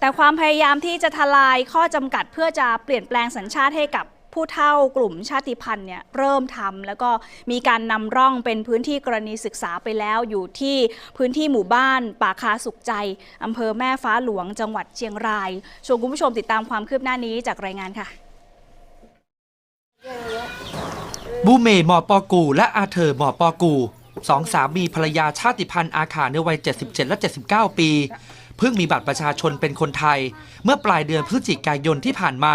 แต่ความพยายามที่จะทลายข้อจำกัดเพื่อจะเปลี่ยนแปลงสัญชาติให้กับผู้เท่ากลุ่มชาติพันธุ์เนี่ยเริ่มทำแล้วก็มีการนำร่องเป็นพื้นที่กรณีศึกษาไปแล้วอยู่ที่พื้นที่หมู่บ้านป่าคาสุขใจอำเภอแม่ฟ้าหลวงจังหวัดเชียงรายชวนคุณผู้ชมติดตามความคืบหน้านี้จากรายงานค่ะบูเมหมอปอกู และอาเธอร์หมอปอกู สองสามีภรรยาชาติพันธุ์อาขาในวัย 77 และ 79 ปี เพิ่งมีบัตรประชาชนเป็นคนไทย เมื่อปลายเดือนพฤศจิกายนที่ผ่านมา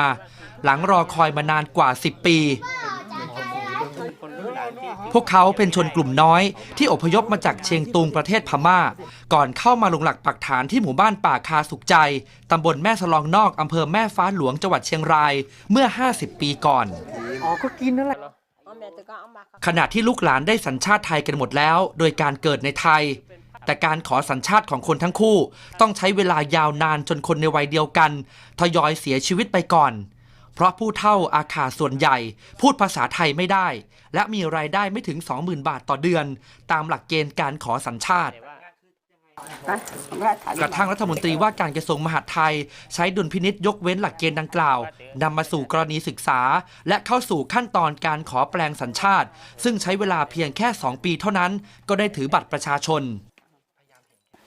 หลังรอคอยมานานกว่า 10 ปี พวกเขาเป็นชนกลุ่มน้อย ที่อพยพมาจากเชียงตุงประเทศพม่า ก่อนเข้ามาลงหลักปักฐานที่หมู่บ้านป่าคาสุขใจตำบลแม่สลองนอกอำเภอแม่ฟ้าหลวงจังหวัดเชียงรายเมื่อ 50 ปีก่อนอ๋อก็กินนั่นแหละ ขณะที่ลูกหลานได้สัญชาติไทยกันหมดแล้ว โดยการเกิดในไทย แต่การขอสัญชาติของคนทั้งคู่ ต้องใช้เวลายาวนานจนคนในวัยเดียวกัน ทยอยเสียชีวิตไปก่อน เพราะผู้เฒ่าอาขาส่วนใหญ่ พูดภาษาไทยไม่ได้ และมีรายได้ไม่ถึง 20,000 บาทต่อเดือน ตามหลักเกณฑ์การขอสัญชาติ กระทั่งรัฐมนตรีว่าการกระทรวงมหาดไทย ใช้ดุลพินิษยกเว้นหลักเกณฑ์ดังกล่าวนำมาสู่กรณีศึกษา และเข้าสู่ขั้นตอนการขอแปลงสัญชาติ ซึ่งใช้เวลาเพียงแค่ 2 ปีเท่านั้น ก็ได้ถือบัตรประชาชน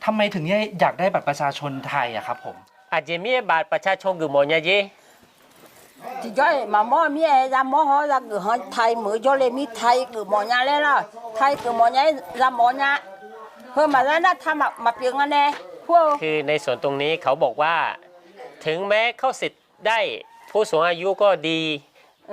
ทำไมถึงอยากได้บัตรประชาชนไทยอะครับผมอาจจะมีบัตรประชาชนคือหมอเนี่ยยี thì cho mà mò mi ra mò họ ra cửa họ thầy mới cho lên mi thầy cửa mò nhà lên là thầy cửa mò nhà ra mò nhà hơn mà ra nó tham mà mà tiếng anh nè phô คือในส่วนตรงนี้เขาบอกว่า ถึงแม้เข้าสิทธิ์ได้ผู้สูงอายุก็ดี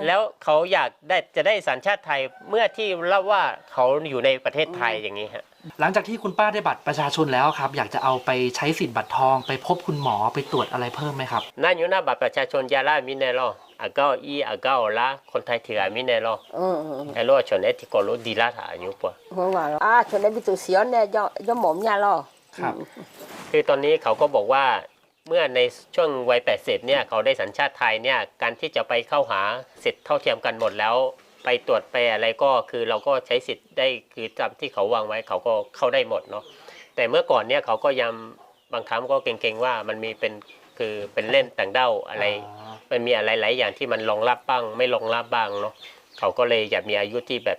แล้วเขาอยากได้จะได้สัญชาติไทยเมื่อที่เล่าว่าเขาอยู่ในประเทศไทยอย่างนี้ฮะหลังจากที่คุณป้าได้บัตรประชาชนแล้วครับ อยากจะเอาไปใช้สิทธิ์บัตรทองไปพบคุณหมอไปตรวจอะไรเพิ่มไหมครับนั่นอยู่หน้าบัตรประชาชนยาลามิเนโรอาเก้าอีอาเก้าละคนไทยถืออามิเนโร ừ ไอ้โลชนเอติโกโลดีลาถาอยู่ปะ hơn mà à cho nên bị tụi xíu nè cho cho mồm nhà lo ครับ คือตอนนี้เขาก็บอกว่า เมื่อในช่วงวัย 80 เนี่ยเขาได้สัญชาติไทยเนี่ยการที่จะไปเข้าหาสิทธิ์เท่าเทียมกันหมดแล้ว ไปตรวจไปอะไรก็คือเราก็ใช้สิทธิ์ได้คือตามที่เขาวางไว้เขาก็เข้าได้หมดเนาะแต่เมื่อก่อนเนี่ยเขาก็ยังบางครั้งก็เก่งๆว่ามันมีเป็นคือเป็นเล่นต่างด้าวอะไร มันมีอะไรหลายอย่างที่มันรองรับบ้าง ไม่รองรับบ้างเนาะเขาก็เลยอยากมีอายุที่แบบ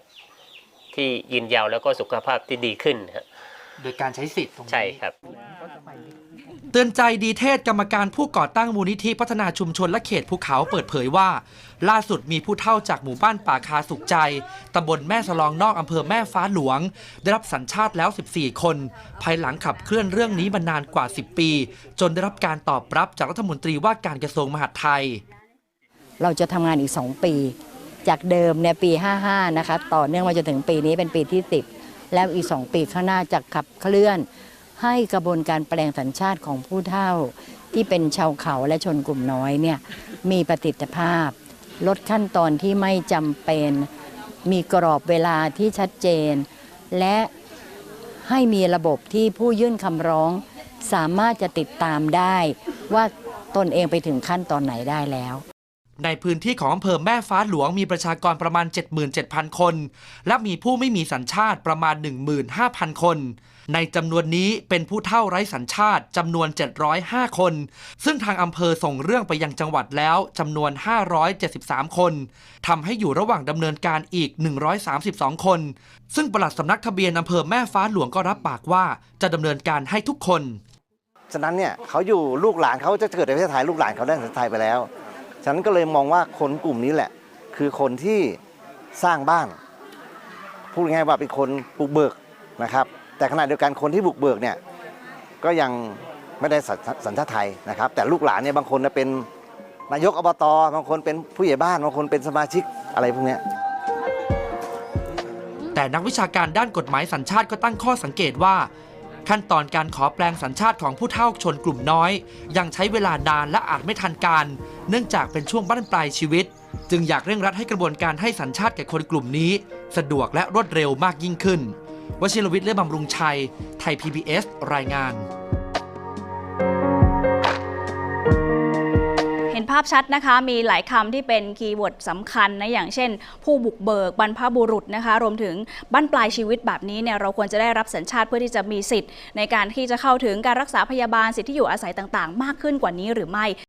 ที่ยืนยาวแล้วก็สุขภาพที่ดีขึ้นฮะโดยการใช้สิทธิ์ตรงนี้ใช่ครับ เตือนใจดีเทศกรรมการผู้ก่อตั้งมูลนิธิพัฒนาชุมชนและเขตภูเขาเปิดเผยว่า ล่าสุดมีผู้เฒ่าจากหมู่บ้านป่าคาสุขใจ ตำบลแม่สลองนอกอำเภอแม่ฟ้าหลวง ได้รับสัญชาติแล้ว 14 คน ภายหลังขับเคลื่อนเรื่องนี้มานานกว่า 10 ปี จนได้รับการตอบรับจากรัฐมนตรีว่าการกระทรวงมหาดไทย เราจะทำงานอีก 2 ปี จากเดิมเนี่ยปี 55 นะคะ ต่อเนื่องมาจนถึงปีนี้เป็นปีที่ 10 แล้วอีก 2 ปีข้างหน้าจะขับเคลื่อน ให้กระบวนการแปลงสัญชาติของผู้เฒ่า ที่เป็นชาวเขาและชนกลุ่มน้อยเนี่ยมีประสิทธิภาพ ลดขั้นตอนที่ไม่จำเป็น มีกรอบเวลาที่ชัดเจน และให้มีระบบที่ผู้ยื่นคำร้อง สามารถจะติดตามได้ว่าตนเองไปถึงขั้นตอนไหนได้แล้ว ในพื้นที่ของอำเภอแม่ฟ้าหลวงมีประชากรประมาณ 77,000 คน และมีผู้ไม่มีสัญชาติประมาณ 15,000 คน ในจำนวนนี้เป็นผู้เฒ่าไร้สัญชาติจำนวน 705 คน ซึ่งทางอำเภอส่งเรื่องไปยังจังหวัดแล้วจำนวน 573 คนทำให้อยู่ระหว่างดำเนินการอีก 132 คน ซึ่งปลัดสำนักทะเบียนอำเภอแม่ฟ้าหลวงก็รับปากว่าจะดำเนินการให้ทุกคน ฉะนั้นเนี่ยเขาอยู่ลูกหลานเขาจะเกิดในประเทศไทยลูกหลานเขาได้สัญชาติไทยไปแล้ว ฉันก็เลยมองว่าคนกลุ่มนี้แหละ คือคนที่สร้างบ้าน พูดง่ายๆว่าเป็นคนบุกเบิกนะครับ แต่ขณะเดียวกันคนที่บุกเบิกเนี่ยก็ยังไม่ได้สัญสัญชาติไทยนะครับ แต่ลูกหลานเนี่ยบางคนเป็นนายกอบตบางคนเป็นผู้ใหญ่บ้านบางคนเป็นสมาชิกอะไรพวกนี้แต่นักวิชาการด้านกฎหมายสัญชาติก็ตั้งข้อสังเกตว่า ขั้นตอนการขอแปลงสัญชาติของผู้เฒ่าชนกลุ่มน้อย ยังใช้เวลานานและอาจไม่ทันการ เนื่องจากเป็นช่วงบั้นปลายชีวิต จึงอยากเร่งรัดให้กระบวนการให้สัญชาติแก่คนกลุ่มนี้ สะดวกและรวดเร็วมากยิ่งขึ้นวชิรวิทย์เลื่อบำรุงชัย ไทย PBS รายงาน ภาพชัดนะคะ มีหลายคำที่เป็นคีย์เวิร์ดสำคัญนะอย่างเช่น ผู้บุกเบิกบรรพบุรุษนะคะ รวมถึงบั้นปลายชีวิตแบบนี้เนี่ยเราควรจะได้รับสัญชาติเพื่อที่จะมีสิทธิ์ ในการที่จะเข้าถึงการรักษาพยาบาลสิทธิที่อยู่อาศัยต่าง ๆ มากขึ้นกว่านี้หรือไม่